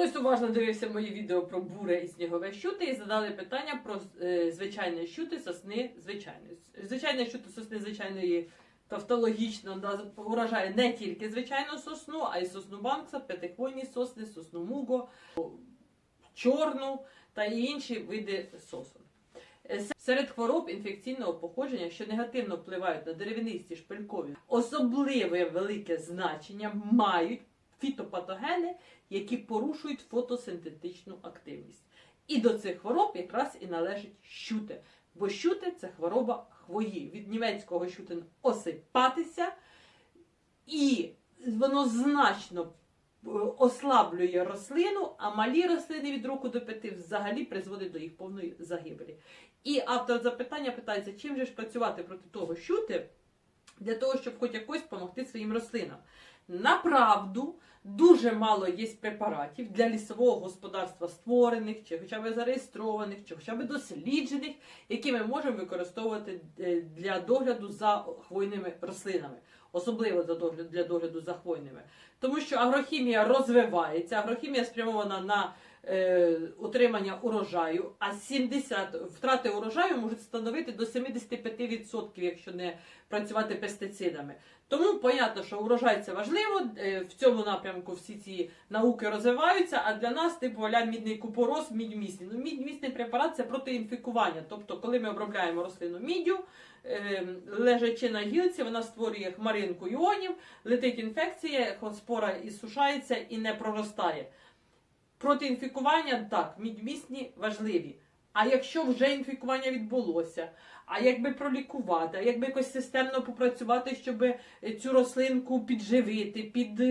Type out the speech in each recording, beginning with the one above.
Хтось уважно дивився мої відео про буре і снігове щути і задали питання про е, звичайне щути сосни звичайної. Звичайне щути сосни звичайної тавтологічно да, уражає не тільки звичайну сосну, а й сосну банкса, п'ятихвойні сосни, сосну муго, чорну та інші види сосон. Е, Серед хвороб інфекційного походження, що негативно впливають на деревинисті шпилькові, особливе велике значення мають фітопатогени, які порушують фотосинтетичну активність. І до цих хвороб якраз і належить щути. Бо щути це хвороба хвої. Від німецького щутин осипатися, і воно значно е, ослаблює рослину, а малі рослини від року до п'яти взагалі призводить до їх повної загибелі. І автор запитання питається, чим же ж працювати проти того щути, для того, щоб хоч якось допомогти своїм рослинам. Направду, дуже мало є препаратів для лісового господарства створених, чи хоча б зареєстрованих, чи хоча б досліджених, які ми можемо використовувати е, для догляду за хвойними рослинами, особливо за догляд, для догляду за хвойними. Тому що агрохімія розвивається, агрохімія спрямована на е, утримання урожаю, а 70, втрати урожаю можуть становити до 75%, якщо не працювати пестицидами. Тому понятно, що урожай це важливо. е, В цьому напрямку всі ці науки розвиваються. А для нас, типу, аля мідний купорос, мідь місний. Ну, мідь місний препарат це проти інфікування. Тобто, коли ми обробляємо рослину міддю, е, лежачи на гілці, вона створює хмаринку іонів, летить інфекція, спора ісушається і не проростає. Проти інфікування так, мідьмісні важливі. А якщо вже інфікування відбулося, а якби пролікувати, а якби якось системно попрацювати, щоб цю рослинку підживити, під,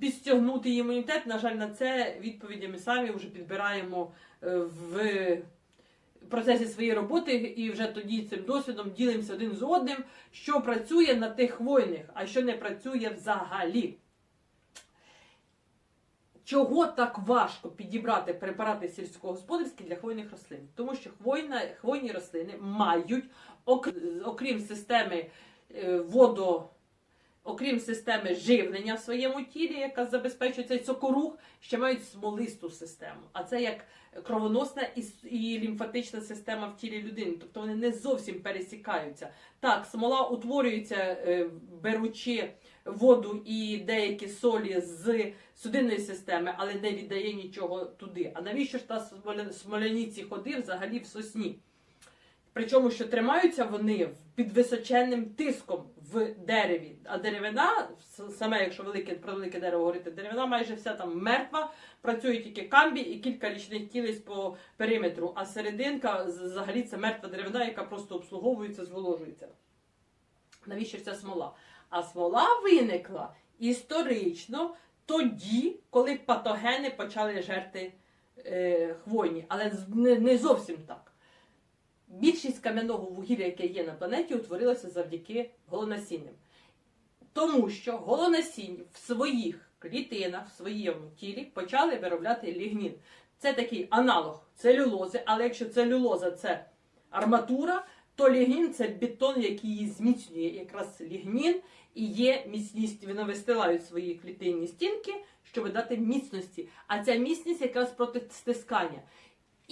підстягнути її імунітет, на жаль, на це відповіді ми самі вже підбираємо е, в процесі своєї роботи, і вже тоді цим досвідом ділимося один з одним, що працює на тих хвойних, а що не працює взагалі. Чого так важко підібрати препарати сільськогосподарські для хвойних рослин? Тому що хвойна, хвойні рослини мають, ок- окрім системи е, водо, окрім системи живлення в своєму тілі, яка забезпечує цей сокорух, ще мають смолисту систему. А це як кровоносна і, і лімфатична система в тілі людини. Тобто вони не зовсім пересікаються. Так, смола утворюється, е, беручи воду і деякі солі з судинної системи, але не віддає нічого туди. А навіщо ж та смоля- смоляні ці ходи взагалі в сосні? Причому, що тримаються вони під височенним тиском в дереві. А деревина, саме якщо велике, про велике дерево говорити, деревина майже вся там мертва, працює тільки камбі і кілька річних тілець по периметру, а серединка взагалі це мертва деревина, яка просто обслуговується, зволожується. Навіщо ця смола? А смола виникла історично тоді, коли патогени почали жерти е, хвойні, але не зовсім так. Більшість кам'яного вугілля, яке є на планеті, утворилося завдяки голонасінням. Тому що голонасінь в своїх клітинах, в своєму тілі почали виробляти лігнін. Це такий аналог целюлози, але якщо целюлоза це арматура, то лігнін це бетон, який її зміцнює. Якраз лігнін і є міцність. Вони вистилають свої клітинні стінки, щоб дати міцності. А ця міцність якраз проти стискання.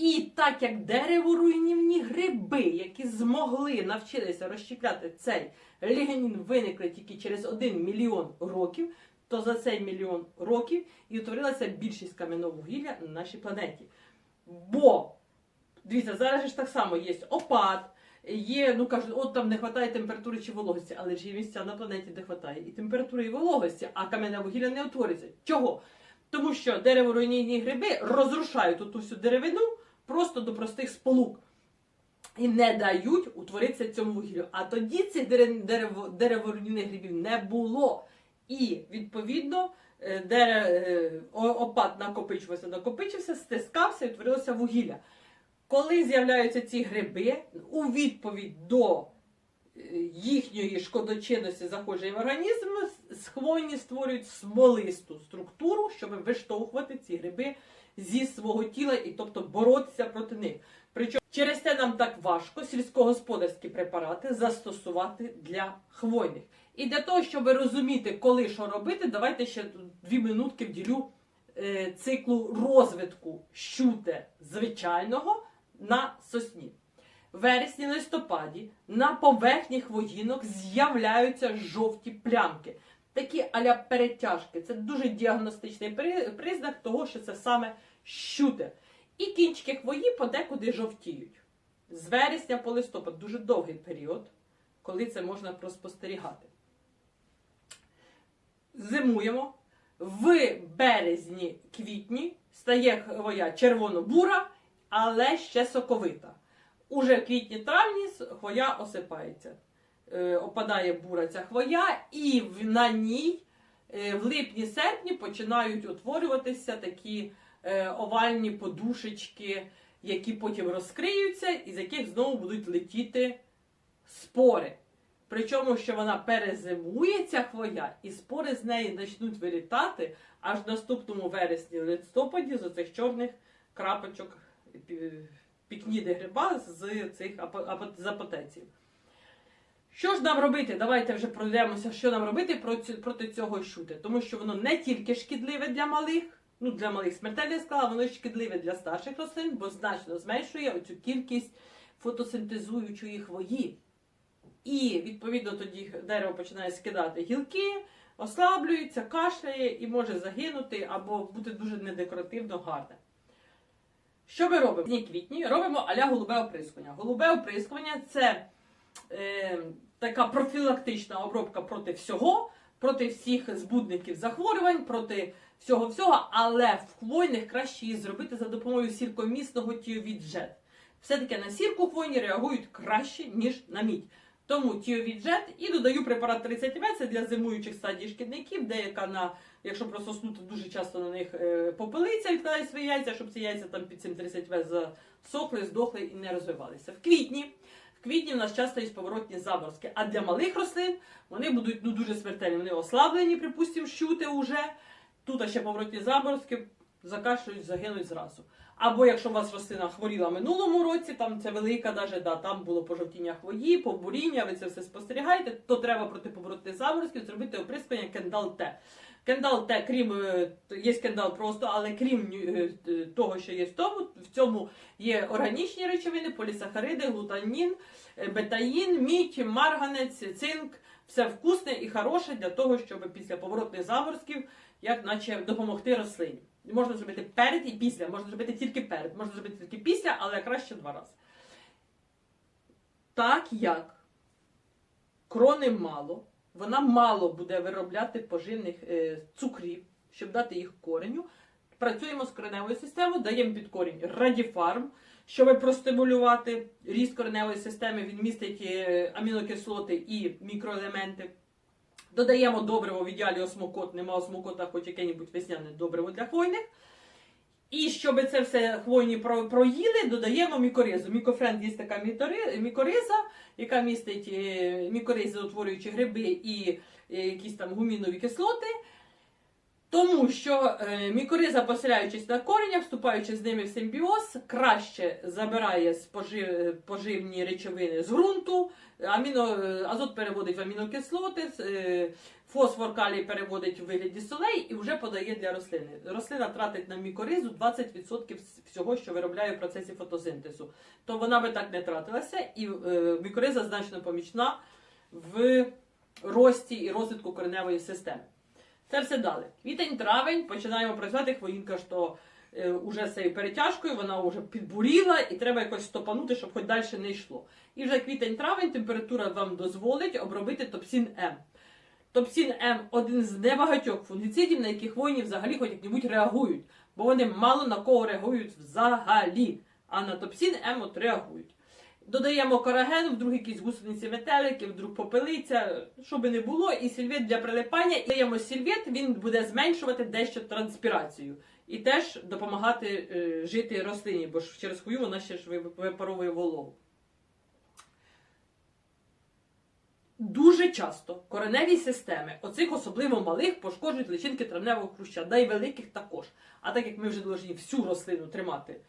І так як дереворуйнівні гриби, які змогли навчилися розщепляти цей лігнін, виникли тільки через 1 мільйон років, то за цей мільйон років і утворилася більшість кам'яного вугілля на нашій планеті. Бо, дивіться, зараз ж так само є опад, є, ну кажуть, от там не вистачає температури чи вологості, але ж є місця на планеті, де вистачає і температури, і вологості, а кам'яне вугілля не утворюється. Чого? Тому що дереворуйнівні гриби розрушають оту всю деревину просто до простих сполук. І не дають утворитися цьому вугіллю. А тоді цих дерев- дерево, грибів не було. І відповідно е, дере, е, опад накопичувався, накопичився, стискався і утворилося вугілля. Коли з'являються ці гриби, у відповідь до е, їхньої шкодочинності заходження в організм, с- хвойні створюють смолисту структуру, щоб виштовхувати ці гриби зі свого тіла і тобто боротися проти них. Причому через це нам так важко сільськогосподарські препарати застосувати для хвойних. І для того, щоб розуміти, коли що робити, давайте ще дві минутки вділю е, циклу розвитку щуте звичайного на сосні. В вересні-листопаді на поверхні хвоїнок з'являються жовті плямки. Такі аля перетяжки. Це дуже діагностичний признак того, що це саме щуте. І кінчики хвої подекуди жовтіють. З вересня по листопад дуже довгий період, коли це можна проспостерігати. Зимуємо. В березні-квітні стає хвоя червоно-бура, але ще соковита. Уже квітні-травні хвоя осипається. Е, опадає бура ця хвоя, і на ній е, в липні-серпні починають утворюватися такі е, овальні подушечки, які потім розкриються, і з яких знову будуть летіти спори. Причому, що вона перезимує ця хвоя, і спори з неї почнуть вилітати аж в наступному вересні листопаді з оцих чорних крапочок пікніди гриба з цих апо- апо- з апотеців. Що ж нам робити? Давайте вже пройдемося, що нам робити проти, цього щути. Тому що воно не тільки шкідливе для малих, ну для малих смертельно я воно шкідливе для старших рослин, бо значно зменшує оцю кількість фотосинтезуючої хвої. І відповідно тоді дерево починає скидати гілки, ослаблюється, кашляє і може загинути або бути дуже недекоративно гарне. Що ми робимо? В квітні робимо аля голубе оприскування. Голубе оприскування це е, така профілактична обробка проти всього, проти всіх збудників захворювань, проти всього всього, але в хвойних краще її зробити за допомогою сіркомісного тіовіджет. Все-таки на сірку хвойні реагують краще, ніж на мідь. Тому тіовіджет і додаю препарат 30 в це для зимуючих стадій шкідників, деяка на, якщо просто снути, дуже часто на них е, попелиця відкладає свої яйця, щоб ці яйця там під цим 30 засохли, здохли і не розвивалися. В квітні. Квітні в нас часто є поворотні заморозки, а для малих рослин вони будуть ну, дуже смертельні. Вони ослаблені, припустимо, щути уже. Тут ще поворотні заморозки закашлюють, загинуть зразу. Або якщо у вас рослина хворіла в минулому році, там це велика, даже, да, там було пожовтіння хвої, побуріння, ви це все спостерігаєте, то треба проти поворотних заморозків зробити оприскування кендал Т. Кендал Т, крім е, є кендал просто, але крім е, того, що є в тому, в цьому є органічні речовини, полісахариди, глутанін, е, бетаїн, мідь, марганець, цинк. Все вкусне і хороше для того, щоб після поворотних заморозків як наче допомогти рослині. Можна зробити перед і після, можна зробити тільки перед, можна зробити тільки після, але краще два рази. Так як крони мало, вона мало буде виробляти поживних е, цукрів, щоб дати їх кореню. Працюємо з кореневою системою, даємо під корінь радіфарм, щоб простимулювати ріст кореневої системи. Він містить е, амінокислоти і мікроелементи. Додаємо добриво в ідеалі осмокот, нема осмокота, хоч яке-небудь весняне добриво для хвойних. І щоб це все хвойні про- проїли, додаємо мікоризу. Мікофренд є така мікориза, яка містить мікоризи, мікоризоутворюючі гриби і е, якісь там гумінові кислоти. Тому що е, мікориза, поселяючись на коренях, вступаючи з ними в симбіоз, краще забирає поживні речовини з ґрунту, аміно, е, азот переводить в амінокислоти, е, фосфор калій переводить в вигляді солей і вже подає для рослини. Рослина тратить на мікоризу 20% всього, що виробляє в процесі фотосинтезу. То вона би так не тратилася, і мікориза значно помічна в рості і розвитку кореневої системи. Це все дали. Квітень, травень починаємо працювати хвоїнка, що е, уже з цією перетяжкою вона вже підбуріла і треба якось стопанути, щоб хоч далі не йшло. І вже квітень-травень температура вам дозволить обробити топсін М. Топсін М один з небагатьох фунгіцидів, на які хвойні взагалі хоч як-небудь реагують, бо вони мало на кого реагують взагалі, а на топсін М от реагують. Додаємо кораген, вдруг якісь гусениці метелики, вдруг попелиця, що би не було, і сільвет для прилипання. І даємо сільвет, він буде зменшувати дещо транспірацію і теж допомагати е, жити рослині, бо ж через хвою вона ще ж випаровує вологу. Дуже часто кореневі системи, оцих особливо малих, пошкоджують личинки травневого хруща, да й великих також. А так як ми вже повинні всю рослину тримати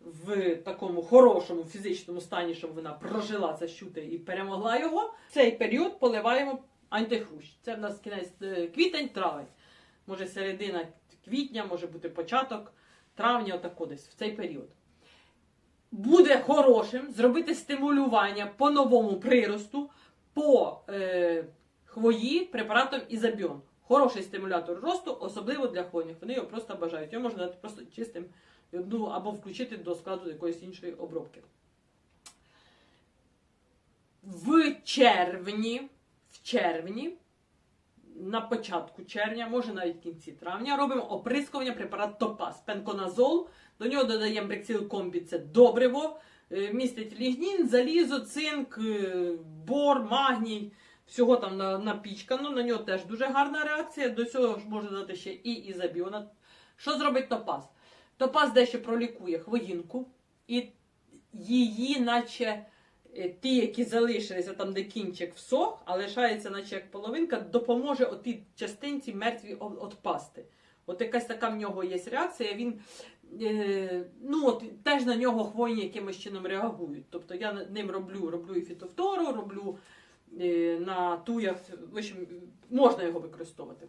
в такому хорошому фізичному стані, щоб вона прожила це щуте і перемогла його, в цей період поливаємо антихрущ. Це в нас кінець е, квітень, травень. Може середина квітня, може бути початок травня, отако десь в цей період. Буде хорошим зробити стимулювання по новому приросту по е, хвої препаратом ізобіон. Хороший стимулятор росту, особливо для хвойних. Вони його просто бажають. Його можна дати просто чистим ну, або включити до складу якоїсь іншої обробки. В червні, в червні, на початку червня, може навіть в кінці травня, робимо оприскування препарат Топаз. Пенконазол. До нього додаємо брексил комбі, це добриво. е, Містить лігнін, залізо, цинк, е, бор, магній. Всього там напічкано. На нього теж дуже гарна реакція. До цього ж можна додати ще і ізобіона. Що зробить топаз? Топаз дещо пролікує хвоїнку, і її, наче е, ті, які залишилися там, де кінчик всох, а лишається, наче як половинка, допоможе отій частинці мертвій о- отпасти. От якась така в нього є реакція. Він е, ну от теж на нього хвойні якимось чином реагують. Тобто я ним роблю, роблю і фітофтору, роблю е, на туях. В общем, можна його використовувати.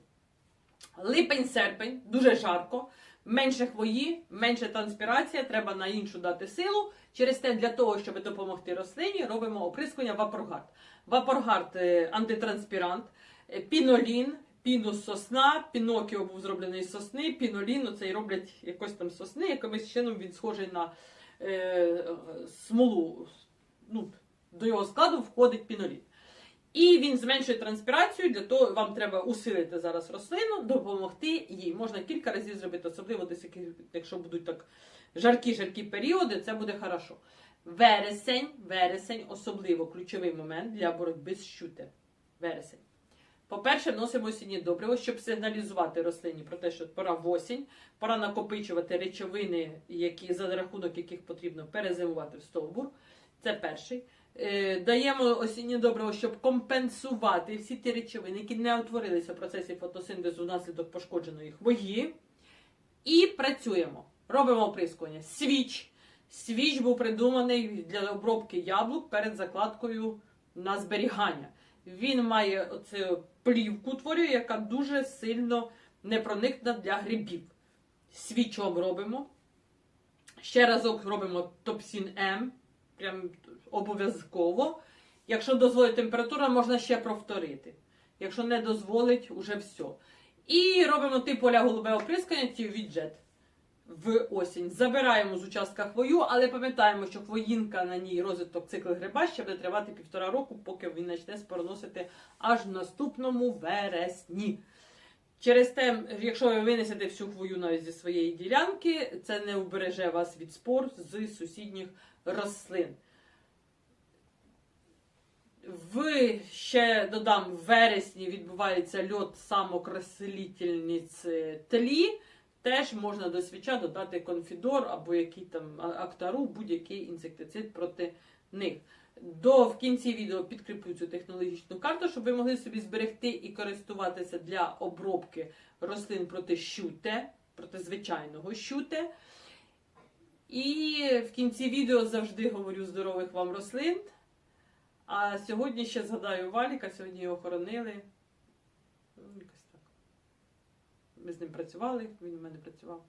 Липень-серпень, дуже жарко, менше хвої, менше транспірація, треба на іншу дати силу. Через те, для того, щоб допомогти рослині, робимо оприскування Вапоргард. Вапоргард е, антитранспірант, е, пінолін, пінус сосна, пінокіо був зроблений з сосни, пінолін, оцей роблять якось там сосни, якимось чином він схожий на е, е, смолу. Ну, до його складу входить пінолін. І він зменшує транспірацію, для того вам треба усилити зараз рослину, допомогти їй. Можна кілька разів зробити, особливо десь, якщо будуть так жаркі-жаркі періоди, це буде хорошо. Вересень, вересень, особливо ключовий момент для боротьби з щуте. Вересень. По-перше, вносимо осінні добриво, щоб сигналізувати рослині про те, що пора в осінь, пора накопичувати речовини, які, за рахунок яких потрібно перезимувати в стовбур. Це перший. Е, Даємо осіннє добриво, щоб компенсувати всі ті речовини, які не утворилися в процесі фотосинтезу внаслідок пошкодженої хвої. І працюємо. Робимо оприскування. Свіч. Свіч був придуманий для обробки яблук перед закладкою на зберігання. Він має оцю плівку утворює, яка дуже сильно непроникна для грибів. Свічом робимо. Ще разок робимо топсін М. Прям обов'язково. Якщо дозволить температура, можна ще повторити. Якщо не дозволить, уже все. І робимо тип поля голубе оприскання ті віджет в осінь. Забираємо з участка хвою, але пам'ятаємо, що хвоїнка на ній розвиток цикл гриба ще буде тривати півтора року, поки він почне спороносити аж в наступному вересні. Через те, якщо ви винесете всю хвою навіть зі своєї ділянки, це не убереже вас від спор з сусідніх рослин. В ще додам в вересні відбувається льот самокреслітельниць тлі. Теж можна до свіча додати конфідор або який там актару, будь-який інсектицид проти них. До в кінці відео підкріплю цю технологічну карту, щоб ви могли собі зберегти і користуватися для обробки рослин проти щуте, проти звичайного щуте. І в кінці відео завжди говорю здорових вам рослин. А сьогодні ще згадаю Валіка, сьогодні його хоронили. Ну, якось так. Ми з ним працювали, він у мене працював.